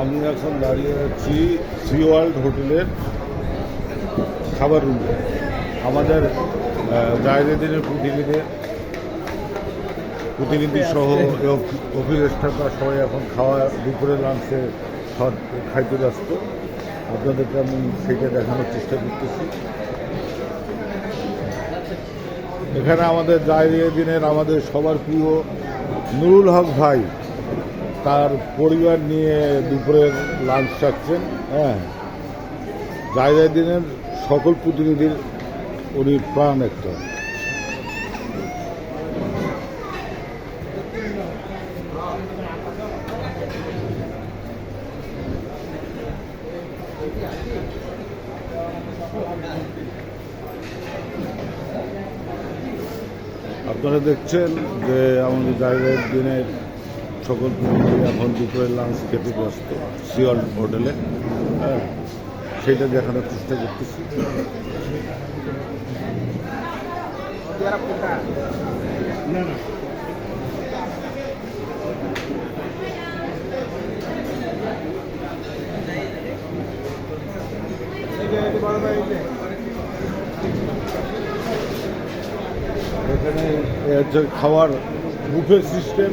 আমি এখন দাঁড়িয়ে আছি সি ওয়ার্ল্ড হোটেলের খাবার রুমে আমাদের জায়গাদিনের প্রতিনিধি প্রতিনিধি সহ অফিস স্টাফরা সবাই এখন খাওয়া দুপুরে লাঞ্চে খাইতে ব্যস্ত। আপনাদেরকে আমি সেইটা দেখানোর চেষ্টা করতেছি। এখানে আমাদের জায়গা দিনের আমাদের সবার প্রিয় নুরুল হক ভাই। তার পরিবার নিয়ে দুপুরের লাঞ্চ থাকছেন হ্যাঁ। জায়গা দিনের সকল প্রতিনিধির, উনি প্রাণ একটা। আপনারা দেখছেন যে আমাদের জায়গার দিনের সকল প্রতিনিধি এখন দুপুরের লাঞ্চ খেতে ব্যস্ত সিওল হোটেলে। হ্যাঁ সেইটা দেখানোর চেষ্টা করতেছি। এখানে খাওয়ার বুফে সিস্টেম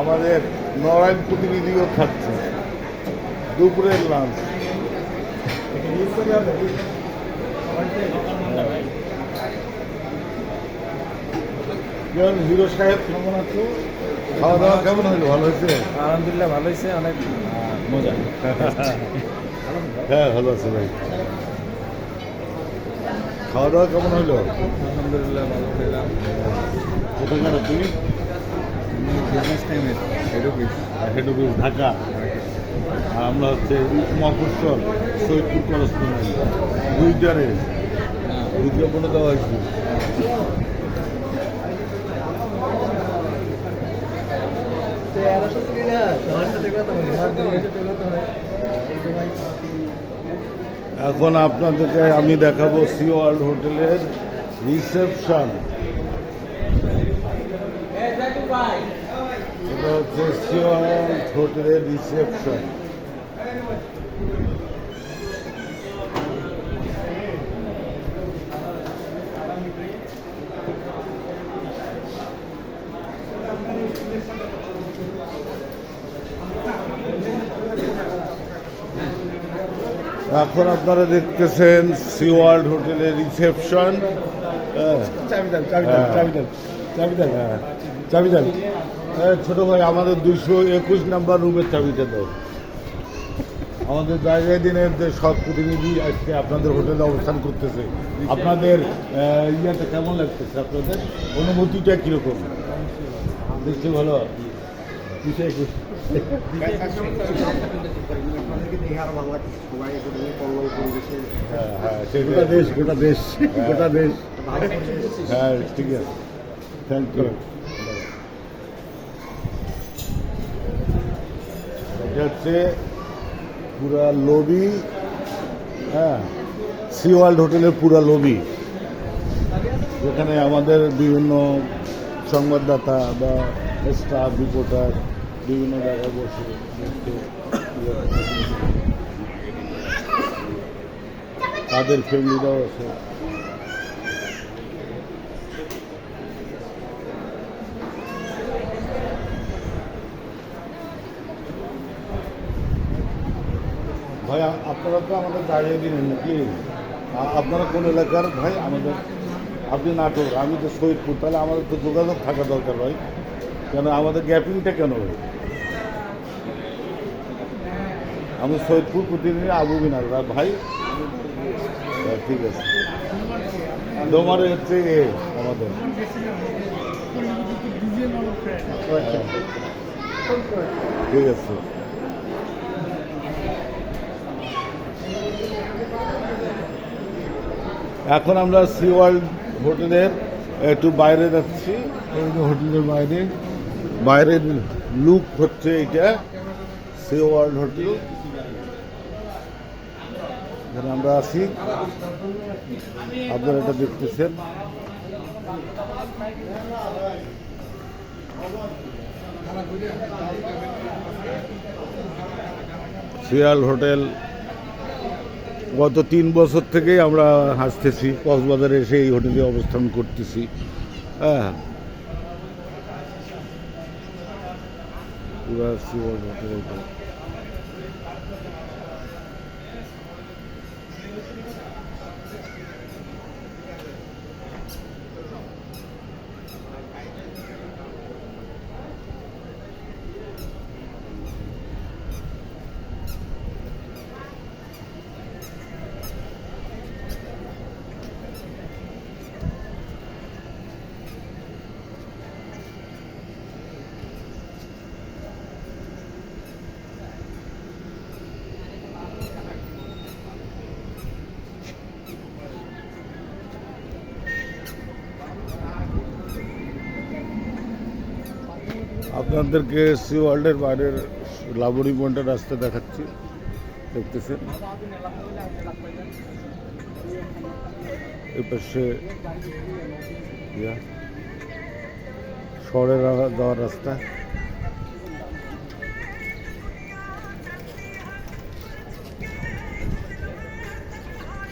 আমাদের নরায়ণ প্রতিনিধিও থাকছে। দুপুরের লাঞ্চ যেমন হিরো সাহেব কেমন আছো? খাওয়া দাওয়া কেমন হলো ভালো হয়েছে? আলহামদুলিল্লাহ ভালো হয়েছে অনেক মজা। হ্যাঁ ভালো আছে ভাই। খাওয়া দাওয়া কেমন হলো আলহামদুলিল্লাহ ভালো পেলাম কোথাকার তুমি? বিজনেস টাইমের ঢাকা আর আমরা হচ্ছে মফস্বল সৈয়দপুর করসপন্ডেন্ট দুইটারে বিজ্ঞাপনে দেওয়া হয়েছে এখন আপনাদেরকে আমি দেখাবো সি ওয়ার্ল্ড হোটেলের রিসেপশন সি হোটেলের রিসেপশন এখন আপনারা দেখতেছেন সি ওয়ার্ল্ড হোটেলের রিসেপশন চাবি দেন চাবি দেন চাবি দেন চাবি দেন চাবি দেন। ছোট ভাই আমাদের দুইশো একুশ নাম্বার রুমের চাবিটা দাও। আমাদের জায়গায় দিনের যে সব প্রতিনিধি আজকে আপনাদের হোটেলে অবস্থান করতেছে। আপনাদের ইয়েটা কেমন লাগতেছে আপনাদের? অনুভূতিটা কীরকম? দেখছি ভালো? একুশ। হ্যাঁ হ্যাঁ গোটা দেশ গোটা দেশ গোটা দেশ। হ্যাঁ ঠিক আছে। থ্যাংক ইউ হচ্ছে পুরা লবি হ্যাঁ সি ওয়ার্ল্ড হোটেলের পুরা লবি যেখানে আমাদের বিভিন্ন সংবাদদাতা বা স্টাফ, রিপোর্টার বিভিন্ন জায়গায় বসে ইয়ে। তাদের ফ্যামিলিরাও আছে ভাই আপনারা তো আমাদের দাঁড়িয়ে দিলেন নাকি আ- আপনারা কোন এলাকার? ভাই আমাদের আপনি নাটোর আমি তো সৈয়দপুর তাহলে আমাদের তো যোগাযোগ থাকা দরকার ভাই। কেন আমাদের গ্যাপিংটা কেন ভাই? আমি সৈয়দপুর প্রতিদিন আবু বিনার ভাই। হ্যাঁ, ঠিক আছে। তোমার হচ্ছে এ আমাদের। হ্যাঁ, ঠিক আছে। এখন আমরা সি ওয়ার্ল্ড হোটেলের একটু বাইরে যাচ্ছি। হোটেলের বাইরে। বাইরের লুক হচ্ছে এটা সি ওয়ার্ল্ড হোটেল। এখানে আমরা আছি। আপনারা এটা দেখতেছেন। সিয়াল হোটেল গত তিন বছর থেকেই আমরা হাসতেছি কক্সবাজারে এসে এই হোটেলে অবস্থান করতেছি। হ্যাঁ। আপনাদেরকে সি ওয়ার্ল্ডের বাইরের লাবণী পয়েন্টের রাস্তা দেখাচ্ছি। দেখতেছেন? এপাশে পাশে শহরের যাওয়ার রাস্তা।